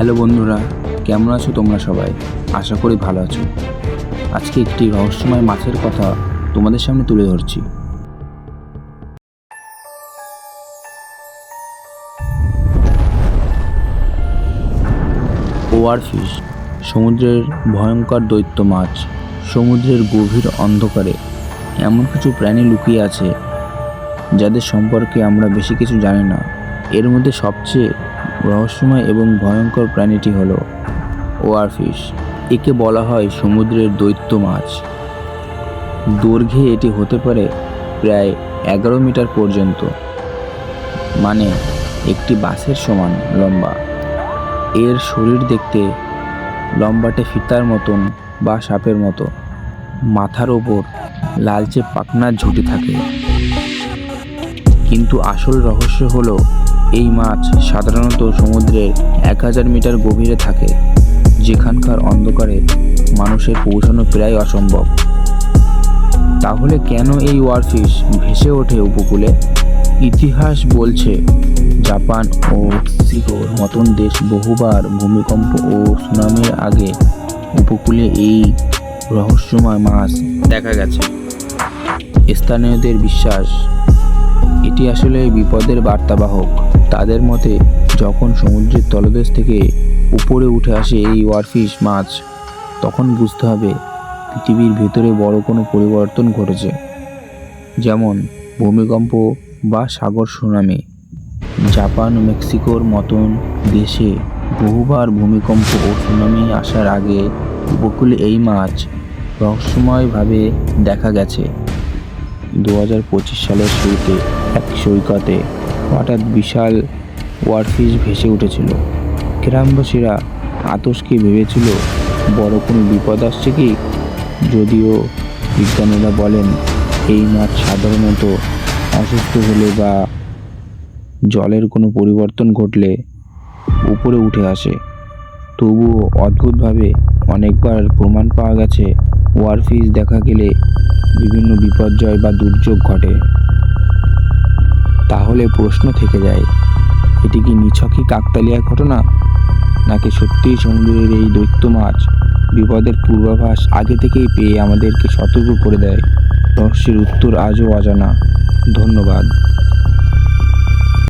Hello বন্ধুরা, কেমন আছো তোমরা সবাই? আশা করি ভালো আছো। আজকে একটি রহস্যময় মাছের কথা তোমাদের সামনে তুলে ধরছি। ওয়ার ফিশ, সমুদ্রের ভয়ঙ্কর দৈত্য মাছ, সমুদ্রের গভীর অন্ধকারে, এমন কিছু প্রাণী লুকিয়ে আছে যাদের সম্পর্কে আমরা বেশি কিছু জানি না। এর মধ্যে সবচেয়ে রহস্যময় এবং ভয়ঙ্কর প্রাণীটি হলো ওয়ারফিশ। একে বলা হয় সমুদ্রের দৈত্য মাছ। দৈর্ঘ্যে এটি হতে পারে প্রায় এগারো মিটার পর্যন্ত মানে একটি বাসের সমান লম্বা। এর শরীর দেখতে লম্বাটে ফিতার মতন বা সাপের মতো। মাথার ওপর লালচে পাখনার ঝুঁটি থাকে। কিন্তু আসল রহস্য হলো এই মাছ সাধারণত সমুদ্রের এক হাজার মিটার গভীরে থাকে, যেখানকার অন্ধকারে মানুষের পৌঁছানো প্রায় অসম্ভব। তাহলে কেন এই ওয়ারফিশ ভেসে ওঠে উপকূলে? ইতিহাস বলছে, জাপান ও মেক্সিকোর মতন দেশ বহুবার ভূমিকম্প ও সুনামির আগে উপকূলে এই রহস্যময় মাছ দেখা গেছে। স্থানীয়দের বিশ্বাস, এটি আসলে বিপদের বার্তাবাহক। তাদের মতে, যখন সমুদ্রের তলদেশ থেকে উপরে উঠে আসে এই ওয়ারফিশ মাছ, তখন বুঝতে হবে পৃথিবীর ভেতরে বড় কোনো পরিবর্তন ঘটেছে। যেমন ভূমিকম্প বা সাগর সুনামি। জাপান ও মেক্সিকোর মতন দেশে বহুবার ভূমিকম্প ও সুনামি আসার আগে উপকূলে এই মাছ রহস্যময়ভাবে দেখা গেছে। দু হাজার পঁচিশ সালের শুরুতে এক সৈকতে হঠাৎ বিশাল ওয়ারফিশ ভেসে উঠেছিল। গ্রামবাসীরা আতসকে ভেবেছিল, বড় কোনো বিপদ আসছে কি? যদিও বিজ্ঞানীরা বলেন, এই মাছ সাধারণত অসুস্থ হলে বা জলের কোনো পরিবর্তন ঘটলে উপরে উঠে আসে। তবুও অদ্ভুতভাবে অনেকবার প্রমাণ পাওয়া গেছে, ওয়ারফিশ দেখা গেলে বিভিন্ন বিপর্যয় বা দুর্যোগ ঘটে। তাহলে প্রশ্ন থেকে যায়, এটি কি নিছকই কাকতালিয়া ঘটনা? নাকি সত্যিই সমুদ্রের এই দৈত্য মাছ বিপদের পূর্বাভাস আগে থেকেই পেয়ে আমাদেরকে সতর্ক করে দেয়? রহস্যের উত্তর আজও অজানা। ধন্যবাদ।